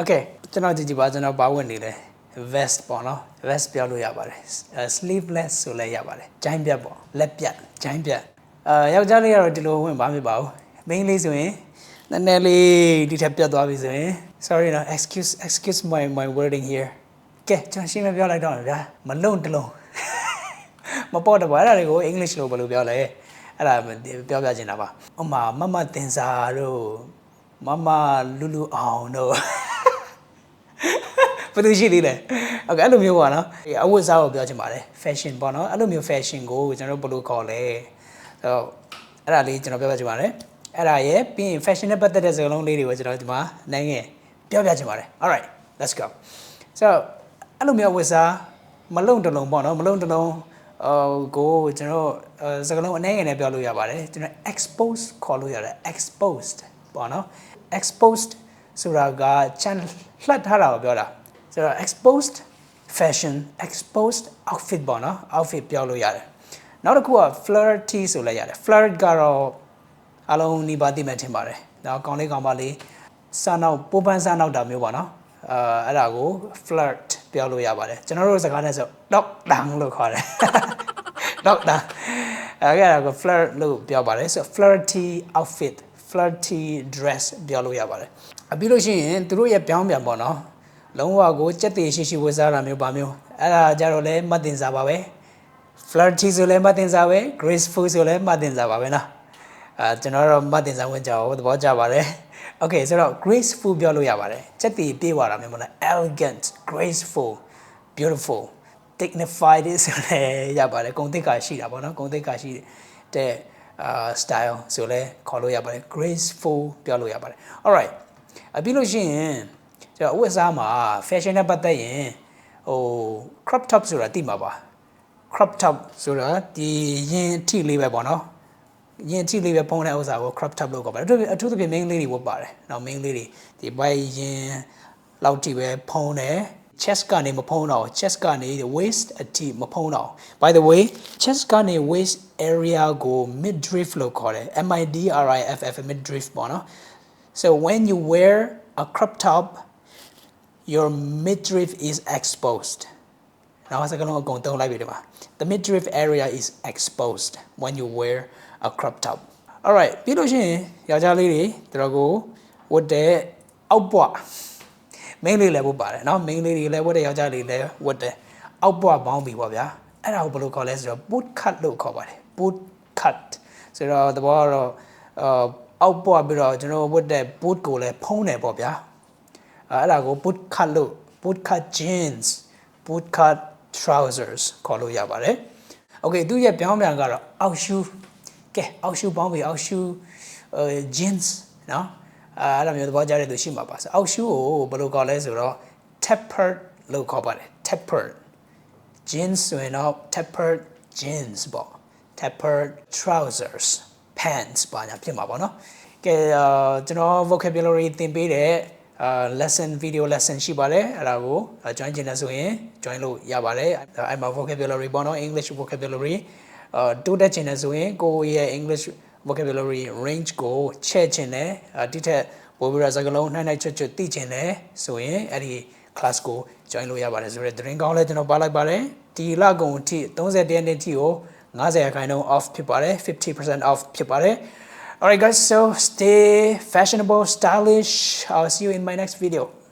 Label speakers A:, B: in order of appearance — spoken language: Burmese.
A: Okay ကျွန်တော်ကြည့်ကြည့်ပါကျွန်တော်ဘာဝင်နေလဲ vest ပေါ့နော် vest ပြောလို့ရပါတယ်အဲ sleeveless ဆိုလည်းရပါတယ်ဂျိုင်းပြတ်ပေါ့လက်ပြတ်ဂျိုင်းပြတ်အာယောက်ျားလေးကတော့ဒီလိုဝင်ပါမဖြစ်ပါဘူး main လေးဆိုရင်နည်းနည်းလေးဒီထက်ပြတ်သွားပြီဆိုရင် sorry နော် excuse excuse my my wording here ကဲကျွန်တော်ရှင်းပြပြောလိုက်တော့မယ်ဗျာမလုံတလုံးမပေါ်တော့ဘာအဲ့ဒါတွေကို English လို့ဘယ်လိုပြောလဲအဲ့ဒါပြောပြချင်တာပါဥမာမမတင်စာတို့ မမလူလူအောင်တို့ဘယ်သူရှိသေးလဲဟုတ်ကဲ့အဲ့လိုမျိုးပေါ့နော်အဝတ်အစားကိုပြောချင်ပါတယ် fashion ပေါ့နော်အဲ့လိုမျိုး fashion ကိုကျွန်တော်တို့ဘယ်လိုခေါ်လဲဆိုတော့အဲ့ဒါလေးကျွန်တော်ပြောပြချင်ပါတယ်အဲ့ဒါရဲ့ပြီးရင် fashion နဲ့ပတ်သက်တဲ့စကားလုံးလေးတွေကိုကျွန်တော်ဒီမှာနိုင်ငယ်ပြောပြချင်ပါတယ် all right let's go so အဲ့လိုမျိုးဝတ်စားမလုံတလုံးပေါ့နော်မလုံတလုံးဟိုကိုကျွန်တော်စကားလုံးအနေငယ်နဲ့ပြောလို့ရပါတယ်ကျွန်တော် expose ခေါ်လို့ရတယ် exposed ပေါ့နော် exposed ဆိုတာက channel လှတ်ထားတာကိုပြောတာဆိုတော့ exposed fashion exposed outfit ပေါ့နော် outfit ပြောလို့ရတယ်နောက်တစ်ခုက flirty ဆိုလည်းရတယ် flirt ကတော့အလုံးနီးပါးသိမှထင်ပါတယ်နောက်ကောင်းလေးကောင်းပါလေးစားနောက်ပိုးပန်းစားနောက်တာမျိုးပေါ့နော်အာအဲ့ဒါကို flirt ပြောလို့ရပါတယ်ကျွန်တော်တို့စကားနဲ့ဆို dog down လို့ခေါ်တယ် dog down အဲ့ဒါကို flirt လို့ပြောပါတယ်ဆို flirty outfit flirty dress ပြောလို့ရပါတယ်အပြီးလို့ရှိရင်သူတို့ရဲ့ပြောင်းပြန်ပေါ့နော်လုံးဝကိုစက်သေးရှိရှိဝတ်စားတာမျိုးပါမျိုးအဲ့ဒါကြတော့လဲမှတ်တင်စားပါပဲ flirty ဆိုလဲမှတ်တင်စားပဲ graceful ဆိုလဲမှတ်တင်စားပါပဲနော်အာကျွန်တော်တော့မှတ်တင်စားဝင်ကြအောင်သဘောကျပါတယ် okay ဆိုတော့ graceful ပြောလို့ရပါတယ်စက်သေးပြေးသွားတာမျိုးမဟုတ်လား elegant graceful beautiful dignified ဆိုလဲရပါတယ်ဂုဏ်သိက္ခာရှိတာပေါ့နော်ဂုဏ်သိက္ခာရှိတဲ့အာ style ဆိုလဲခေါ်လို့ရပါတယ် graceful ပြောလို့ရပါတယ် alright အပြီးလို့ရှိရင်ကျွန်တော်အဝတ်အစားမှာ fashion နဲ့ပတ်သက်ရင်ဟို crop top ဆိုတာသိမှာပါ crop top ဆိုတာဒီရင်အထိလေးပဲပေါ့နော်ရင်အထိလေးပဲဖုံးတဲ့ဥစ္စာကို crop top လို့ခေါ်ပါတယ်အထူးအထူးသဖြင့် main လေးတွေဝတ်ပါတယ်နော် main လေးတွေဒီဘိုင်ရင်လောက်ထိပဲဖုံးတယ် chest ကနေမဖုံးတော့ chest ကနေ waist အထိမဖုံးတော့ by the way chest ကနေ waist area ကို midriff လို့ခေါ်တယ် M I D R I F F midriff ပေါ့နော် so when you wear a crop top your midriff is exposed နောက်စကားလုံးအကုန်သုံးလိုက်ပြီဒီမှာ the midriff area is exposed when you wear a crop top alright ပြီးလို့ရှိရင်ယောက်ျားလေးတွေသူတို့ကိုဝတ်တဲ့အောက်ပွား မိန်းလေးလည်းဝတ်ပါတယ်နော်မိန်းလေးတွေလည်းဝတ်တယ်ယောက်ျားလေးလည်းဝတ်တယ်အောက်ပွားပေါင်းပြီပေါ့ဗျာအဲ့ဒါကိုဘယ်လိုခေါ်လဲဆိုတော့ boot cut လို့ခေါ်ပါတယ် boot cut ဆိုတော့သဘောကတော့အောက်ပွားပြီးတော့ကျွန်တော်ဝတ်တဲ့ boot ကိုလည်းဖုံးတယ်ပေါ့ဗျာအဲ့ဒါကို boot cut လို့ boot cut jeans boot cut trousers ခေါ်လို့ရပါတယ် okay သူရဲ့ပြောင်းပြန်ကတော့ out shoe ကဲ out shoe ပေါင်းပြီ out shoe jeans နော် အဲ့ဒါမျိုးသဘောကျတဲ့သူရှိမှာပါ။အောက်ရှူးကိုဘယ်လိုခေါ်လဲဆိုတော့ tapered လို့ခေါ်ပါတယ် tapered jeans ဆိုရင်တော့ tapered jeans ပေါ့ tapered trousers pants ပါညာဖြစ်မှာပေါ့နော်။ကဲအာကျွန်တော် vocabulary သင်ပေးတဲ့အာ lesson video lesson ရှိပါတယ်အဲ့ဒါကို join ချင်တယ်ဆိုရင် join လို့ရပါတယ်အဲ့မှာ vocabulary ပေါ့နော် English vocabulary အာတိုးတက်ချင်တယ်ဆိုရင်ကိုယ့်ရဲ့ English vocabulary range ကိုချဲ့ချင်တယ်ဒီထက်ပိုပြီးတော့စကားလုံးနှိုင်းနှိုင်းချွတ်ချွတ်သိချင်တယ်ဆိုရင်အဲ့ဒီ class ကို join လို့ရပါတယ်ဆိုတော့ drink ကောင်းလဲကျွန်တော်ပါလိုက်ပါတယ်ဒီလကုန်အထိ30ရက်နေ့အထိကို90ရာခိုင်နှုန်း off ဖြစ်ပါတယ်50% off ဖြစ်ပါတယ် Alright guys, so stay fashionable, stylish. I'll see you in my next video.